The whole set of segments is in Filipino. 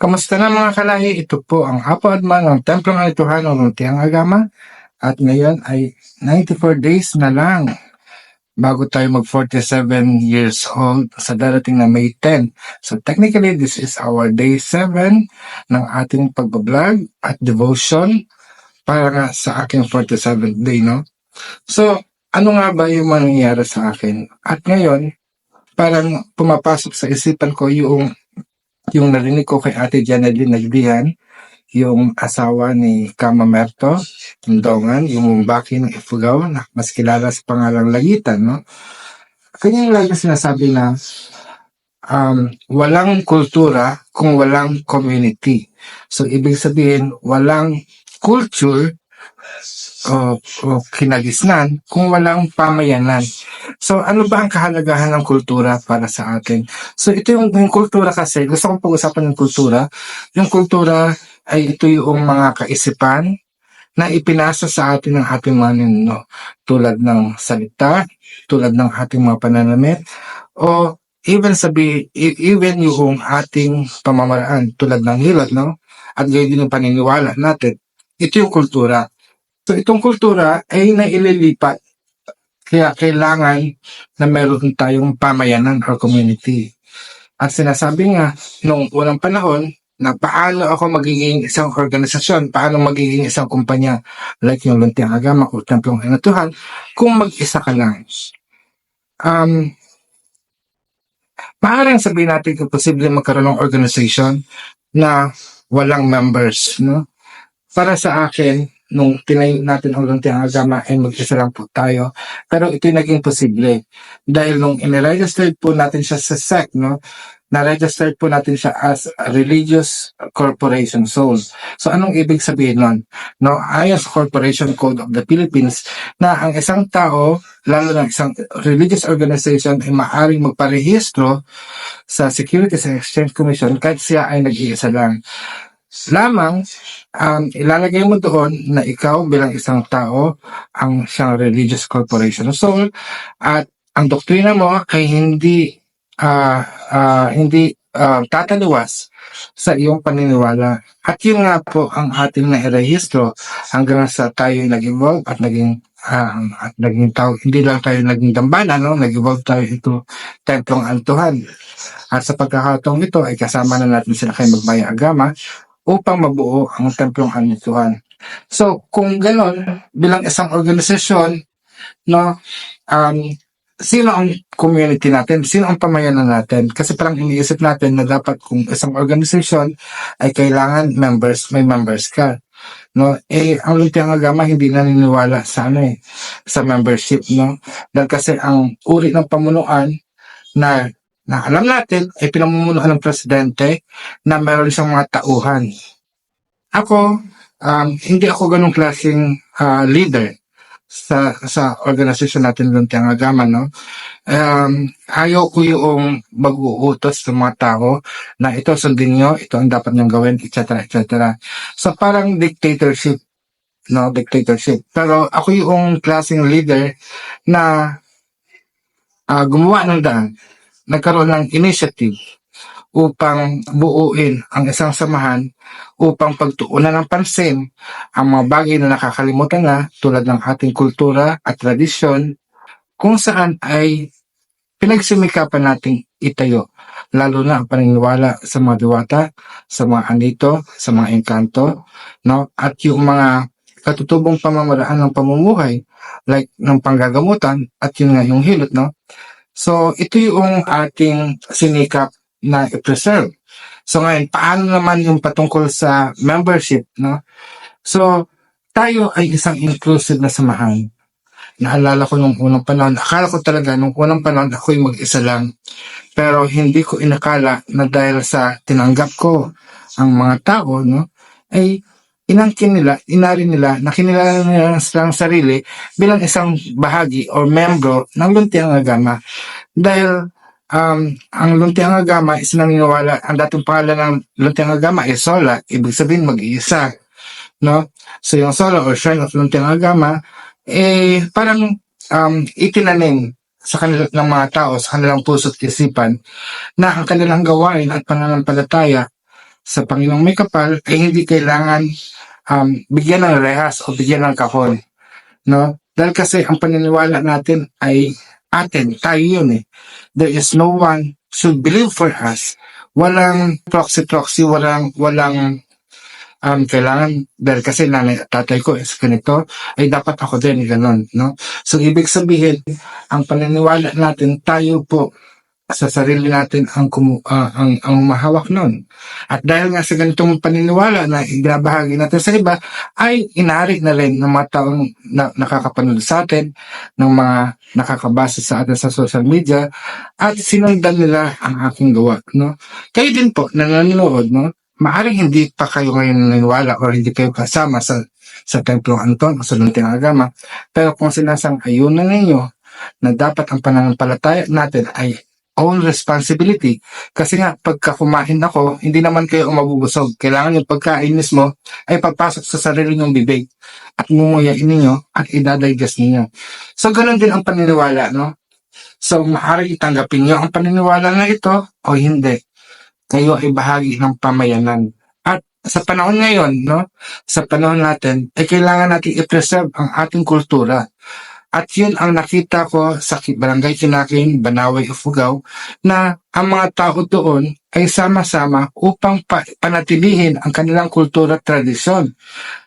Kamusta na mga kalahi? Ito po ang Apo Adman ng Templong Alituhan ng Tiang Agama at ngayon ay 94 days na lang bago tayo mag 47 years old sa darating na May 10. So technically this is our day 7 ng ating pagbablog at devotion para nga sa aking 47th day, no? So, ano nga ba yung mangyayari sa akin? At ngayon, parang pumapasok sa isipan ko yung yung narinig ko kay Ate Janeline Nagdihan, yung asawa ni Kama Merto, yung Dongan, yung Mumbaki ng Ifugao, na mas kilala sa pangalang Lagitan, no? Kanyang lagi sinasabi na um, walang kultura kung walang community. So, ibig sabihin, walang culture o, o kinagisnan kung walang pamayanan. So, ano ba ang kahalagahan ng kultura para sa atin? So, ito yung, yung kultura kasi, gusto kong pag-usapan ng kultura. Yung kultura ay ito yung mga kaisipan na ipinasa sa atin ng ating mga ninuno. Tulad ng salita, tulad ng ating mga pananamit, o even sabi, e- even yung ating pamamaraan, tulad ng hilot, no? At gayon din yung paniniwala natin. Ito yung kultura. So, itong kultura ay naililipat kaya kailangan na meron tayong pamayanan or community. At sinasabi nga, nung unang panahon, na paano ako magiging isang organisasyon, paano magiging isang kumpanya, like yung Luntiang Agama o Templong Inatuhan, kung mag-isa ka lang. Um, Maaaring sabihin natin kung posible magkaroon ng organization na walang members, no? Para sa akin, nung tinayo natin ang Luntiang Agama ay mag-isa po tayo. Pero ito'y naging posible. Dahil nung in-register po natin siya sa SEC, no? na-register po natin siya as religious corporation soul. So anong ibig sabihin nun? No, ayon Corporation Code of the Philippines na ang isang tao, lalo na isang religious organization ay maaaring magparehistro sa Securities and Exchange Commission kahit siya ay nag-iisa lang. Lamang, um, ilalagay mo doon na ikaw bilang isang tao ang siyang religious corporation soul at ang doktrina mo ay hindi ah ah, hindi ah, tataliwas sa iyong paniniwala. At yun nga po ang ating nairehistro hanggang sa tayo nag-evolve at naging um, at naging tao, hindi lang tayo naging dambana, no? nag-evolve tayo ito templong altuhan. At sa pagkakataong ito ay kasama na natin sila kay Magbaya Agama upang mabuo ang templong altuhan. So, kung ganon, bilang isang organisasyon, no, um, sino ang community natin? Sino ang pamayanan natin? Kasi parang iniisip natin na dapat kung isang organization ay kailangan members, may members ka. No, eh, ang Luntiang Agama hindi naniniwala sa ano eh, sa membership, no? Dahil kasi ang uri ng pamunuan na na alam natin ay pinamumunuan ng presidente na meron siyang mga tauhan. Ako, um, hindi ako ganong klaseng ah, leader sa sa organisasyon natin Luntiang Agama, no? Um, ayaw ko yung mag-uutos sa mga tao na ito sundin nyo, ito ang dapat nyong gawin, etc. etc. So parang dictatorship, no? Dictatorship. Pero ako yung klaseng leader na ah, gumawa ng daan, nagkaroon ng initiative upang buuin ang isang samahan upang pagtuunan ng pansin ang mga bagay na nakakalimutan na tulad ng ating kultura at tradisyon kung saan ay pinagsimikapan nating itayo lalo na ang paniniwala sa mga diwata, sa mga anito, sa mga engkanto, no? At yung mga katutubong pamamaraan ng pamumuhay like ng panggagamutan at yun nga yung hilot, no? So, ito yung ating sinikap na i-preserve. So ngayon, paano naman yung patungkol sa membership, no? So, tayo ay isang inclusive na samahan. Naalala ko nung unang panahon, akala ko talaga nung unang panahon ako'y mag-isa lang. Pero hindi ko inakala na dahil sa tinanggap ko ang mga tao, no, ay inangkin nila, inari nila, nakinilala nila ang silang sarili bilang isang bahagi or membro ng Luntiang Agama. Dahil um, ang Luntiang Agama is naniniwala, ang dating pangalan ng Luntiang Agama is Sola, ibig sabihin mag-iisa. No? So yung Sola or Shrine of Luntiang Agama, eh parang um, itinanim sa kanilang ng mga tao, sa kanilang puso at isipan, na ang kanilang gawain at pananampalataya sa Panginoong may kapal ay hindi kailangan um, bigyan ng rehas o bigyan ng kahon. No? Dahil kasi ang paniniwala natin ay atin, tayo yun eh. There is no one should believe for us. Walang proxy-proxy, walang, walang um, kailangan, dahil kasi nanay at tatay ko is ganito, ay dapat ako din, ganon, no? So, ibig sabihin, ang paniniwala natin, tayo po, sa sarili natin ang, kumu, ah, ang, ang mahawak nun. At dahil nga sa ganitong paniniwala na ibabahagi natin sa iba, ay inari na rin ng mga taong na, nakakapanood sa atin, ng mga nakakabasa sa atin sa social media, at sinundan nila ang aking gawa. No? Kayo din po, na no? maaring hindi pa kayo ngayon naniniwala or hindi kayo kasama sa sa Templong Anton o sa Lunting Agama, pero kung sinasang-ayunan ninyo na dapat ang pananampalataya natin ay own responsibility. Kasi nga, pagka kumain ako, hindi naman kayo ang mabubusog. Kailangan yung pagkain mismo ay papasok sa sarili ng bibig at ngunguyain ninyo at idadigest ninyo. So, ganun din ang paniniwala, no? So, maaari itanggapin nyo ang paniniwala na ito o hindi. Kayo ay bahagi ng pamayanan. At sa panahon ngayon, no? Sa panahon natin, ay kailangan natin i-preserve ang ating kultura. At yun ang nakita ko sa Barangay Kinakin, Banaway, Ifugao, na ang mga tao doon ay sama-sama upang pa- panatilihin ang kanilang kultura at tradisyon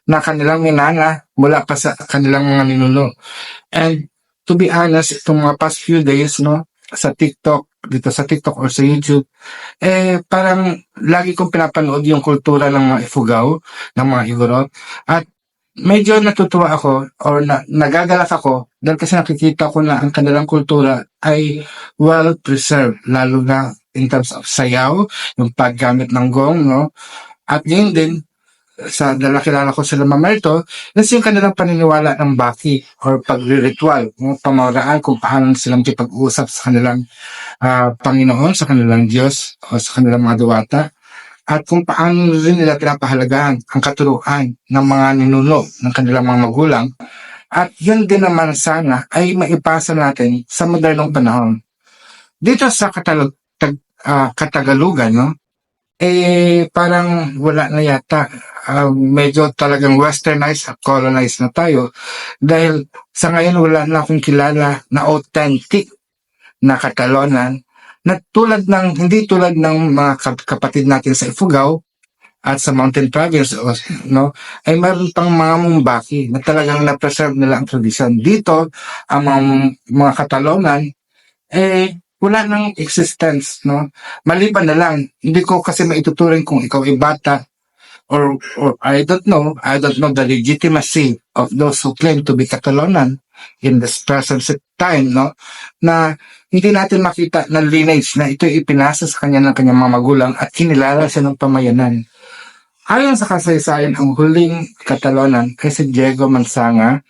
na kanilang minana mula pa sa kanilang mga ninuno. And to be honest, itong mga past few days, no, sa TikTok, dito sa TikTok or sa YouTube, eh, parang lagi kong pinapanood yung kultura ng mga Ifugao, ng mga Igorot, at medyo natutuwa ako or na, nagagalak ako dahil kasi nakikita ko na ang kanilang kultura ay well preserved lalo na in terms of sayaw, yung paggamit ng gong, no? At yun din, sa dalakilala ko sila Mamerto, nas yung kanilang paniniwala ng baki or pagriritual, no? pamaraan kung paano silang kipag-usap sa kanilang ah, Panginoon, sa kanilang Diyos o sa kanilang mga duwata at kung paano rin nila pinapahalagahan ang katuruan ng mga ninuno ng kanilang mga magulang. At yun din naman sana ay maipasa natin sa modernong panahon. Dito sa Katalog, tag, ah, Katagalugan, no? eh parang wala na yata. Ah, medyo talagang westernized at colonized na tayo. Dahil sa ngayon wala na akong kilala na authentic na Catalonan na tulad ng, hindi tulad ng mga kap- kapatid natin sa Ifugao at sa Mountain Province, no, ay mayroon pang mga mumbaki na talagang na-preserve nila ang tradisyon. Dito, ang mga, mga Catalonan, eh, wala nang existence, no? Maliban na lang, hindi ko kasi maituturing kung ikaw ay bata or, or I don't know, I don't know the legitimacy of those who claim to be Catalonan in this present time, no? Na hindi natin makita na lineage na ito ipinasa sa kanya ng kanyang mga magulang at kinilala siya ng pamayanan. Ayon sa kasaysayan, ang huling Catalonan ay si Diego Mansanga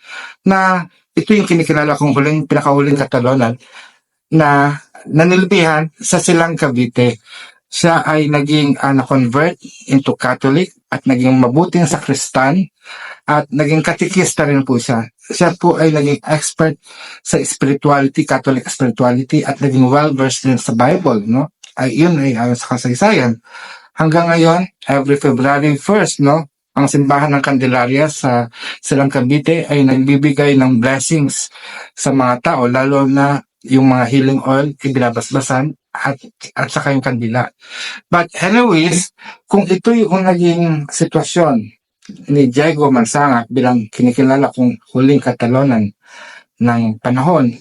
na ito yung kinikilala kong huling, pinakahuling Catalonan na nanilbihan sa Silang Cavite. Siya ay naging uh, na-convert into Catholic at naging mabuting sakristan at naging katikista rin po siya. Siya po ay naging expert sa spirituality, Catholic spirituality at naging well-versed din sa Bible, no? Ay, yun ay ayon sa kasaysayan. Hanggang ngayon, every February 1st, no? Ang simbahan ng Candelaria sa Silang Cavite ay nagbibigay ng blessings sa mga tao, lalo na yung mga healing oil, ibinabasbasan, at, at saka yung kandila. But anyways, kung ito yung naging sitwasyon ni Diego Mansanga bilang kinikilala kong huling Catalonan ng panahon,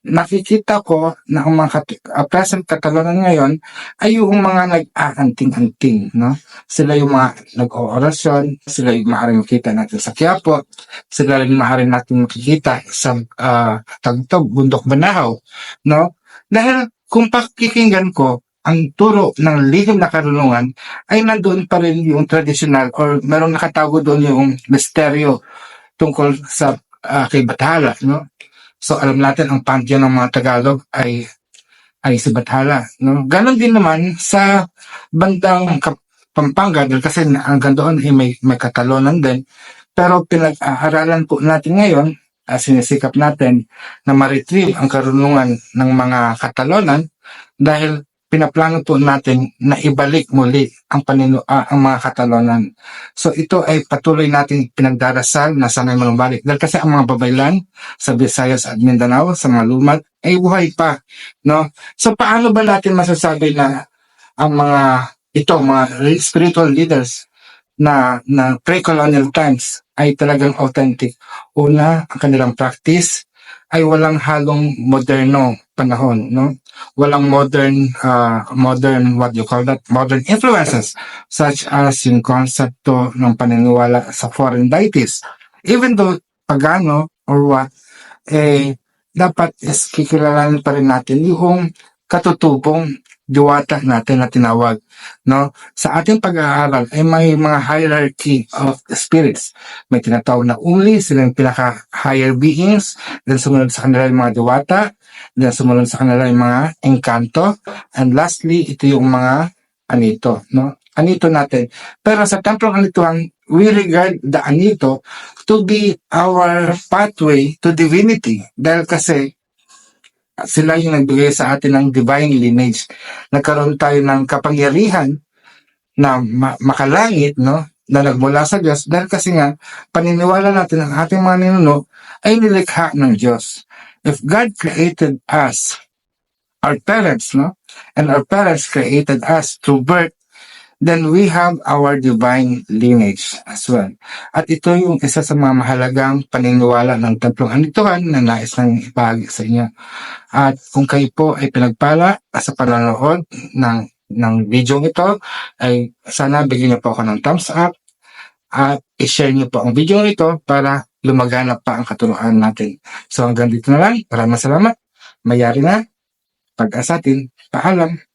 nakikita ko na ang mga kat- uh, present Catalonan ngayon ay yung mga nag-aanting-anting, no? Sila yung mga nag-oorasyon, sila yung maaaring makita natin sa Quiapo, sila rin maaaring natin makikita sa uh, Tagtog, Bundok Banahaw, no? Dahil kung pakikinggan ko, ang turo ng lihim na karunungan ay nandoon pa rin yung traditional or merong nakatago doon yung misteryo tungkol sa uh, kay Bathala, no? So alam natin ang pantheon ng mga Tagalog ay ay si Bathala, no? Ganon din naman sa bandang Pampanga dahil kasi hanggang doon ay may, may Catalonan din. Pero pinag-aaralan po natin ngayon, uh, sinisikap natin na ma-retrieve ang karunungan ng mga Catalonan dahil pinaplano po natin na ibalik muli ang paninu ah, ang mga katalonan. So ito ay patuloy natin pinagdarasal na sana'y manubalik. Dahil kasi ang mga babaylan sa Visayas at Mindanao, sa mga lumad, ay buhay pa. No? So paano ba natin masasabi na ang mga ito, mga spiritual leaders na, na pre-colonial times ay talagang authentic. Una, ang kanilang practice ay walang halong moderno panahon, no? Walang modern, uh, modern, what you call that? Modern influences, such as yung konsepto ng paniniwala sa foreign deities. Even though pagano or what, eh, dapat is kikilalanin pa rin natin yung katutubong diwata natin na tinawag. No? Sa ating pag-aaral ay may mga hierarchy of spirits. May tinatawag na uli, sila yung pinaka-higher beings, then sumunod sa kanila yung mga diwata, then sumunod sa kanila yung mga engkanto, and lastly, ito yung mga anito. No? Anito natin. Pero sa templong anituhan, we regard the anito to be our pathway to divinity. Dahil kasi sila yung nagbigay sa atin ng divine lineage. Nagkaroon tayo ng kapangyarihan na ma- makalangit, no? Na nagmula sa Diyos dahil kasi nga paniniwala natin ang ating mga ninuno ay nilikha ng Diyos. If God created us, our parents, no? And our parents created us through birth, then we have our divine lineage as well. At ito yung isa sa mga mahalagang paniniwala ng Templong Anituhan na nais ng ipahagi sa inyo. At kung kayo po ay pinagpala sa panonood ng ng video ito, ay sana bigyan niyo po ako ng thumbs up at i-share niyo po ang video ito para lumaganap pa ang katuruan natin. So hanggang dito na lang. Maraming salamat. Mayari na. Pag-asatin. Paalam.